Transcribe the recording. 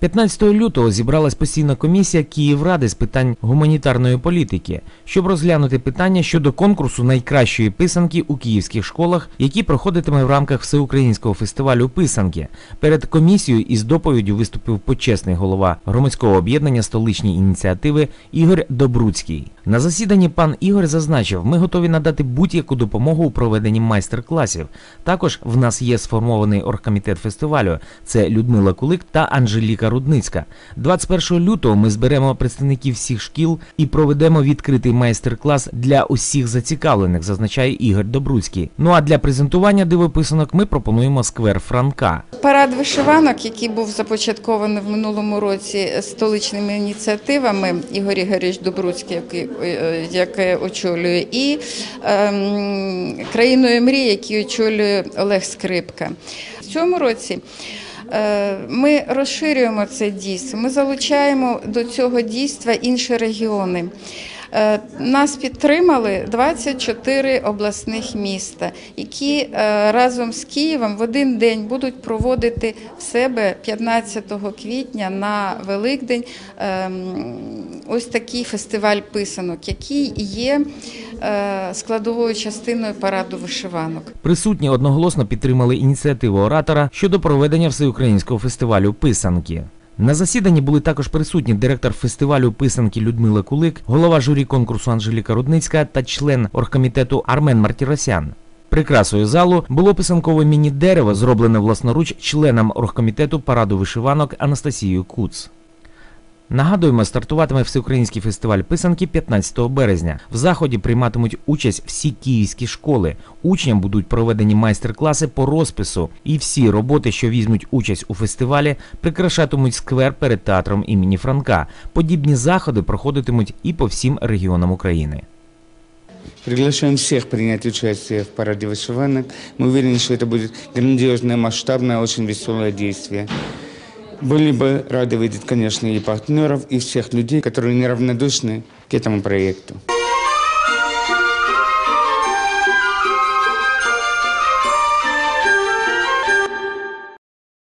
15 лютого зібралась постійна комісія Київради з питань гуманітарної політики, щоб розглянути питання щодо конкурсу найкращої писанки у київських школах, який проходитиме в рамках всеукраїнського фестивалю писанки. Перед комісією із доповіддю виступив почесний голова громадського об'єднання столичні ініціативи Ігор Добруцький. На засіданні пан Ігор зазначив, ми готові надати будь-яку допомогу у проведенні майстер-класів. Також в нас є сформований оргкомітет фестивалю. Це Людмила Кулик та Анжеліка Рудницька. 21 лютого ми зберемо представників всіх шкіл і проведемо відкритий майстер-клас для усіх зацікавлених, зазначає Ігор Добруцький. Ну а для презентування дивописанок ми пропонуємо сквер Франка. Парад вишиванок, який був започаткований в минулому році столичними ініціативами Ігор Ігоревич Добруцький, який, е, яке очолює, і ем, країною мрій, який очолює Олег Скрипка. В цьому році. Е, Ми розширюємо це дійство. Ми залучаємо до цього дійства інші регіони. Е, Нас підтримали 24 обласних міста, які е, разом з Києвом в один день будуть проводити в себе 15 квітня на Великдень ем, ось такий фестиваль писанок, який є е, складовою частиною параду вишиванок. Присутні одноголосно підтримали ініціативу оратора щодо проведення всеукраїнського фестивалю писанки. На засіданні були також присутні директор фестивалю писанки Людмила Кулик, голова журі конкурсу Анжеліка Рудницька та член оргкомітету Армен Мартіросян. Прикрасою залу було писанкове міні-дерево, зроблене власноруч членом оргкомітету параду вишиванок Анастасією Куц. Нагадуємо, стартуватиме всеукраїнський фестиваль писанки 15 березня. В заході прийматимуть участь всі київські школи. Учням будуть проведені майстер-класи по розпису, і всі роботи, що візьмуть участь у фестивалі, прикрашатимуть сквер перед театром імені Франка. Подібні заходи проходитимуть і по всім регіонам України. Приглашаем всех принять участие в параде вышиванок. Мы уверены, что это будет грандиозное, масштабное, очень веселое действие. Были бы рады видеть, конечно, и партнеров, и всех людей, которые неравнодушны к этому проекту.